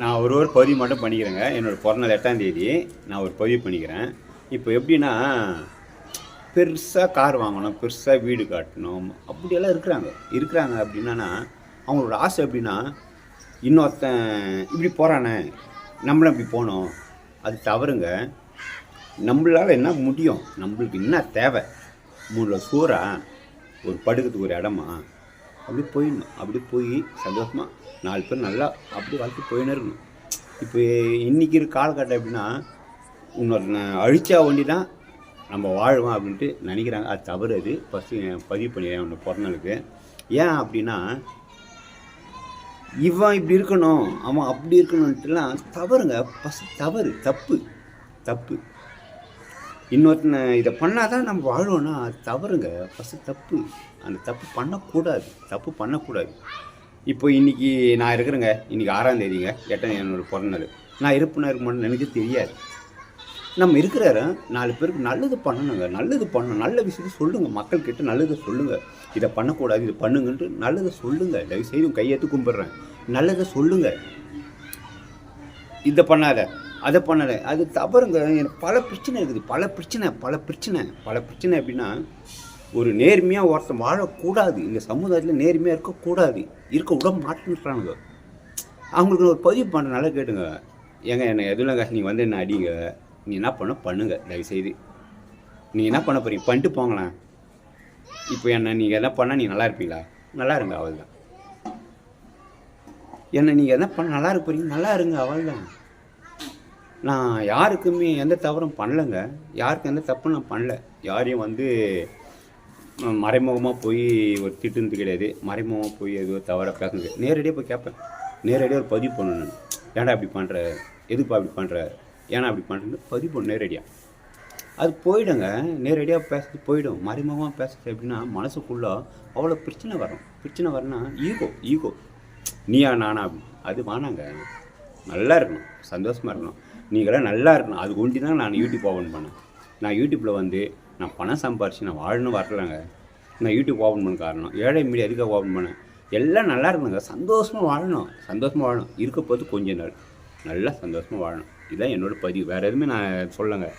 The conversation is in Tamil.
நான் ஒரு ஒரு பதிவு மட்டும் பண்ணிக்கிறேங்க. என்னோடய பிறந்தது எட்டாம் தேதி நான் ஒரு பதிவு பண்ணிக்கிறேன். இப்போ எப்படின்னா பெருசாக கார் வாங்கணும் பெருசாக வீடு காட்டணும் அப்படியெல்லாம் இருக்கிறாங்க. இருக்கிறாங்க அப்படின்னா அவங்களோட ஆசை எப்படின்னா இன்னொருத்தன் இப்படி போகிறானே நம்மளும் இப்படி போகணும். அது தவறுங்க. நம்மளால் என்ன முடியும்? நம்மளுக்கு என்ன தேவை? மூணு சூறா? ஒரு படுக்கிறதுக்கு ஒரு இடமா? அப்படி போயிடணும் அப்படி போய் சந்தோஷமாக நாலு பேர் நல்லா அப்படி வாழ்க்கை போயின்னு இருக்கணும். இப்போ இன்றைக்கி இருக்க காலகட்டம் எப்படின்னா இன்னொரு அழிச்சா ஒண்டி தான் நம்ம வாழ்வோம் அப்படின்ட்டு நினைக்கிறாங்க. அது தவறு அது. ஃபஸ்ட்டு பதிவு பண்ணிடுறேன் அவனோட பிறந்தனுக்கு ஏன் அப்படின்னா இவன் இப்படி இருக்கணும் அவன் அப்படி இருக்கணும்ட்டுலாம் தவறுங்க. ஃபஸ்ட் தவறு தப்பு தப்பு. இன்னொருத்தனை இதை பண்ணால் தான் நம்ம வாழ்வோம்னா அது தவறுங்க. ஃபஸ்ட்டு தப்பு. அந்த தப்பு பண்ணக்கூடாது. தப்பு பண்ணக்கூடாது. இப்போ இன்றைக்கி நான் இருக்கிறேங்க. இன்றைக்கி ஆறாம் தேதிங்க. எட்டாம் என்னோட பிறந்தநாள் நான் இருப்பேனா இருக்க மாட்டேன்னு எனக்கு தெரியாது. நம்ம இருக்கிறாரு நாலு பேருக்கு நல்லது பண்ணணுங்க. நல்லது பண்ணணும் நல்ல விஷயத்தை சொல்லுங்கள் மக்கள்கிட்ட நல்லதை சொல்லுங்கள் இதை பண்ணக்கூடாது இதை பண்ணுங்கன்ட்டு நல்லதை சொல்லுங்கள் தயவு செய்து கையெழுத்து கும்பிட்றேன். நல்லதை சொல்லுங்கள் இதை பண்ணாத. அதை பண்ணலை. அது தவறுங்க. எனக்கு பல பிரச்சனை இருக்குது. பல பிரச்சனை பல பிரச்சனை பல பிரச்சனை அப்படின்னா ஒரு நேர்மையாக ஒருத்தன் வாழக்கூடாது. இந்த சமுதாயத்தில் நேர்மையாக இருக்கக்கூடாது. இருக்க விட மாட்டேன்றானுங்க. அவங்களுக்கு ஒரு பதிவு பண்ணுற நல்லா கேட்டுங்க. ஏங்க என்ன எதுலங்க? நீங்கள் வந்து என்ன அடிங்க? நீ என்ன பண்ண? பண்ணுங்க. தயவுசெய்து. நீ என்ன பண்ண போகிறீங்க பண்ணிட்டு போங்களேன். இப்போ என்ன நீங்கள் என்ன பண்ணால் நீ நல்லா இருப்பீங்களா? நல்லா இருங்க அவள் தான் என்ன நீங்கள் என்ன பண்ண நல்லா இருக்க நல்லா இருங்க அவள் தான் நான் யாருக்குமே எந்த தவறும் பண்ணலைங்க. யாருக்கும் எந்த தப்பும் நான் பண்ணல. யாரையும் வந்து மறைமுகமாக போய் ஒரு திட்டுனது கிடையாது. மறைமுகமாக போய் ஏதோ தவறாக பேசுனது. நேரடியாக போய் கேட்பேன் நேரடியாக ஒரு பதிவு பண்ணணும் ஏன்டா அப்படி பண்ணுற எதுப்பா அப்படி பண்ணுற ஏன்னா அப்படி பண்ணுறேன்னு பதிவு பண்ணு நேரடியாக அது போயிடுங்க. நேரடியாக பேசுறது போயிடும். மறைமுகமாக பேசுறது எப்படின்னா மனசுக்குள்ளே அவ்வளோ பிரச்சனை வரும். பிரச்சனை வரனா ஈகோ ஈகோ. நீயா நானா? அப்படி அது வானாங்க நல்லா இருக்கணும். சந்தோஷமாக இருக்கணும். நீங்களாம் நல்லா இருக்கணும். அது ஒண்டி தான் நான் யூடியூப் ஓப்பன் பண்ணேன். நான் யூடியூப்பில் வந்து நான் பணம் சம்பாரிச்சு நான் வாழணும் வரலங்க. நான் யூடியூப் ஓப்பன் பண்ண காரணம். ஏழை மீடியா எதுக்காக ஓப்பன் பண்ணேன்? எல்லாம் நல்லா இருக்கணுங்க. சந்தோஷமாக வாழணும். சந்தோஷமாக வாழணும். இருக்க போது கொஞ்ச நாள். நல்லா சந்தோஷமாக வாழணும். இதுதான் என்னோட பதிவு. வேறு எதுவுமே நான் சொல்லலைங்க.